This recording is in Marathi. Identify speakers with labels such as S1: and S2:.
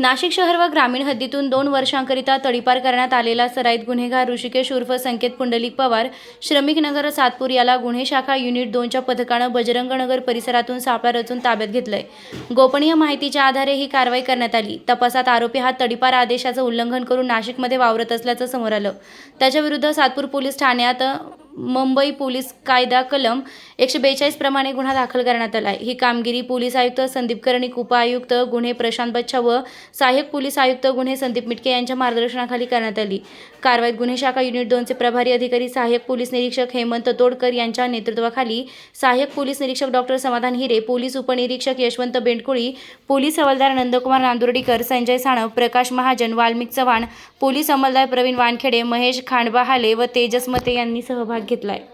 S1: नाशिक शहर व ग्रामीण हद्दीतून दोन वर्षांकरिता तडीपार करण्यात आलेला सराईत गुन्हेगार ऋषिकेश उर्फ संकेत पुंडलिक पवार श्रमिक नगर सातपूर याला गुन्हे शाखा युनिट दोनच्या पथकानं बजरंग नगर परिसरातून सापळा रचून ताब्यात घेतलंय. गोपनीय माहितीच्या आधारे ही कारवाई करण्यात आली. तपासात आरोपी हा तडीपार आदेशाचं उल्लंघन करून नाशिकमध्ये वावरत असल्याचं समोर आलं. त्याच्याविरुद्ध सातपूर पोलीस ठाण्यात मुंबई पोलीस कायदा कलम एकशे बेचाळीस प्रमाणे गुन्हा दाखल करण्यात आला आहे. ही कामगिरी पोलीस आयुक्त संदीप कर्णिक उपआयुक्त गुन्हे प्रशांत बच्छा व सहाय्यक पोलीस आयुक्त गुन्हे संदीप मिटके यांच्या मार्गदर्शनाखाली करण्यात आली. कारवाईत गुन्हे शाखा युनिट दोनचे प्रभारी अधिकारी सहाय्यक पोलीस निरीक्षक हेमंत तोडकर यांच्या नेतृत्वाखाली सहाय्यक पोलीस निरीक्षक डॉक्टर समाधान हिरे पोलीस उपनिरीक्षक यशवंत बेंडकोळी पोलीस हवालदार नंदकुमार नांदुर्डीकर संजय साणव प्रकाश महाजन वाल्मिक चव्हाण पोलीस अंमलदार प्रवीण वानखेडे महेश खांडबा हाले व तेजस मते यांनी सहभाग घेतलाय